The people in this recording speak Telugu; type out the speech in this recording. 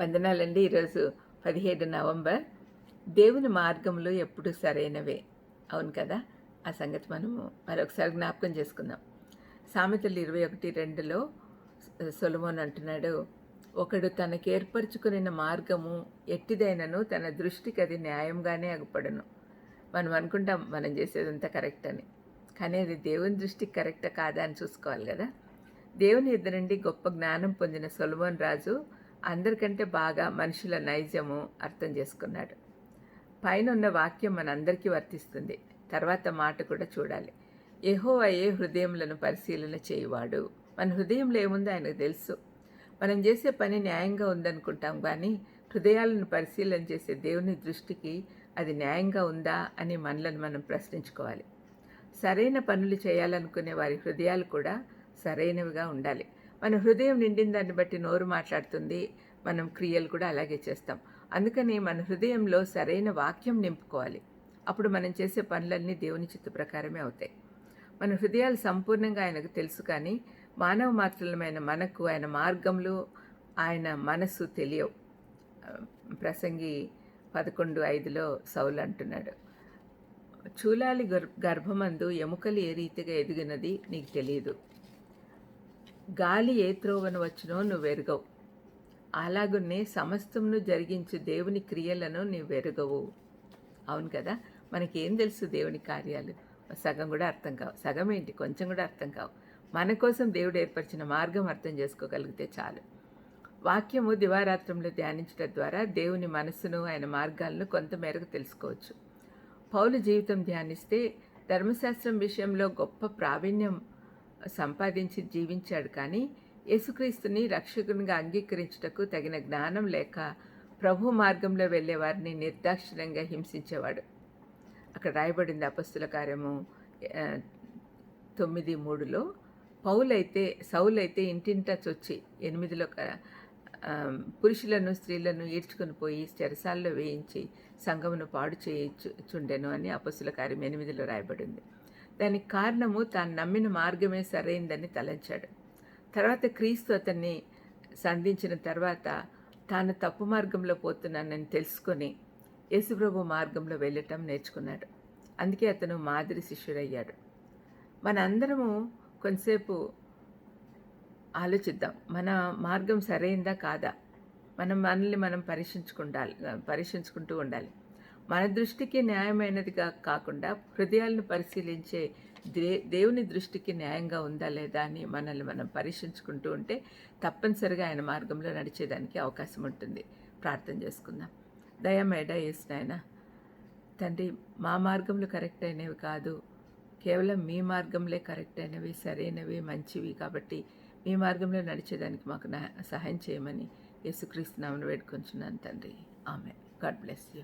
వందనాలండి ఈరోజు పదిహేడు నవంబర్. దేవుని మార్గంలో ఎప్పుడు సరైనవే. అవును కదా? ఆ సంగతి మనము మరొకసారి జ్ఞాపకం చేసుకుందాం. సామెతలు ఇరవై ఒకటి రెండులో సొలమోన్ అంటున్నాడు ఒకడు తనకు ఏర్పరచుకున్న మార్గము ఎట్టిదైనను తన దృష్టికి అది న్యాయంగానే అగుపడను. మనం అనుకుంటాం మనం చేసేదంతా కరెక్ట్ అని. కానీ అది దేవుని దృష్టికి కరెక్టా కాదా అని చూసుకోవాలి కదా? దేవుని ఎదురు నుండి గొప్ప జ్ఞానం పొందిన సొలమోన్ రాజు అందరికంటే బాగా మనుషుల నైజము అర్థం చేసుకున్నాడు. పైన ఉన్న వాక్యం మనందరికీ వర్తిస్తుంది. తర్వాత మాట కూడా చూడాలి. ఏహో అయ్యే హృదయములను పరిశీలన చేయువాడు? మన హృదయంలో ఏముందో ఆయనకు తెలుసు. మనం చేసే పని న్యాయంగా ఉందనుకుంటాం కానీ హృదయాలను పరిశీలన చేసే దేవుని దృష్టికి అది న్యాయంగా ఉందా అని మనలను మనం ప్రశ్నించుకోవాలి. సరైన పనులు చేయాలనుకునే వారి హృదయాలు కూడా సరైనవిగా ఉండాలి. మన హృదయం నిండిన దాన్ని బట్టి నోరు మాట్లాడుతుంది. మనం క్రియలు కూడా అలాగే చేస్తాం. అందుకని మన హృదయంలో సరైన వాక్యం నింపుకోవాలి. అప్పుడు మనం చేసే పనులన్నీ దేవుని చిత్త ప్రకారమే అవుతాయి. మన హృదయాలు సంపూర్ణంగా ఆయనకు తెలుసు కానీ మానవ మాత్రమైన మనకు ఆయన మార్గంలో ఆయన మనస్సు తెలియవు. ప్రసంగి పదకొండు ఐదులో సౌలు అంటున్నాడు చూలాలి గర్ గర్భమందు ఎముకలు ఏ రీతిగా ఎదిగినది నీకు తెలియదు. గాలి ఏ త్రోవను వచ్చినో నువ్వెరగవు. అలాగునే సమస్తమును జరిగించు దేవుని క్రియలను నువ్వెరగవు. అవును కదా? మనకేం తెలుసు దేవుని కార్యాలు? సగం కూడా అర్థం కావు. సగం ఏంటి? కొంచెం కూడా అర్థం కావు. మన కోసం దేవుడు ఏర్పరిచిన మార్గం అర్థం చేసుకోగలిగితే చాలు. వాక్యము దివారాత్రంలో ధ్యానించడం ద్వారా దేవుని మనస్సును ఆయన మార్గాలను కొంతమేరకు తెలుసుకోవచ్చు. పౌలు జీవితం ధ్యానిస్తే ధర్మశాస్త్రం విషయంలో గొప్ప ప్రావీణ్యం సంపాదించి జీవించాడు కానీ యేసుక్రీస్తుని రక్షకునిగా అంగీకరించుటకు తగిన జ్ఞానం లేక ప్రభు మార్గంలో వెళ్ళేవారిని నిర్దాక్షిణ్యంగా హింసించేవాడు. అక్కడ రాయబడింది అపస్తుల కార్యము తొమ్మిది మూడులో పౌలైతే సౌలైతే ఇంటింటా చొచ్చి ఎనిమిదిలో పురుషులను స్త్రీలను ఈడ్చుకుని పోయి చెరసాల్లో వేయించి సంఘమును పాడు చేయించుండెను అని అపస్సుల కార్యం ఎనిమిదిలో రాయబడింది. దానికి కారణము తాను నమ్మిన మార్గమే సరైందని తలంచాడు. తర్వాత క్రీస్తు అతన్ని సంధించిన తర్వాత తాను తప్పు మార్గంలో పోతున్నానని తెలుసుకొని యేసుప్రభు మార్గంలో వెళ్ళటం నేర్చుకున్నాడు. అందుకే అతను మాదిరి శిష్యుడయ్యాడు. మన అందరము కొంతసేపు ఆలోచిద్దాం. మన మార్గం సరైందా కాదా? మనం మనల్ని మనం పరీక్షించుకుండాలి పరీక్షించుకుంటూ ఉండాలి. మన దృష్టికి న్యాయమైనదిగా కాకుండా హృదయాలను పరిశీలించే దే దేవుని దృష్టికి న్యాయంగా ఉందా లేదా అని మనల్ని మనం పరీక్షించుకుంటూ ఉంటే తప్పనిసరిగా ఆయన మార్గంలో నడిచేదానికి అవకాశం ఉంటుంది. ప్రార్థన చేసుకుందాం. దయమేడ ఎస్ నాయన తండ్రి మా మార్గంలో కరెక్ట్ అయినవి కాదు. కేవలం మీ మార్గంలో కరెక్ట్ అయినవి సరైనవి మంచివి కాబట్టి మీ మార్గంలో నడిచేదానికి మాకు సహాయం చేయమని యేసుక్రీస్తు నామను వేడుకొంచున్నాను తండ్రి. ఆమె గాడ్ బ్లెస్ యూ.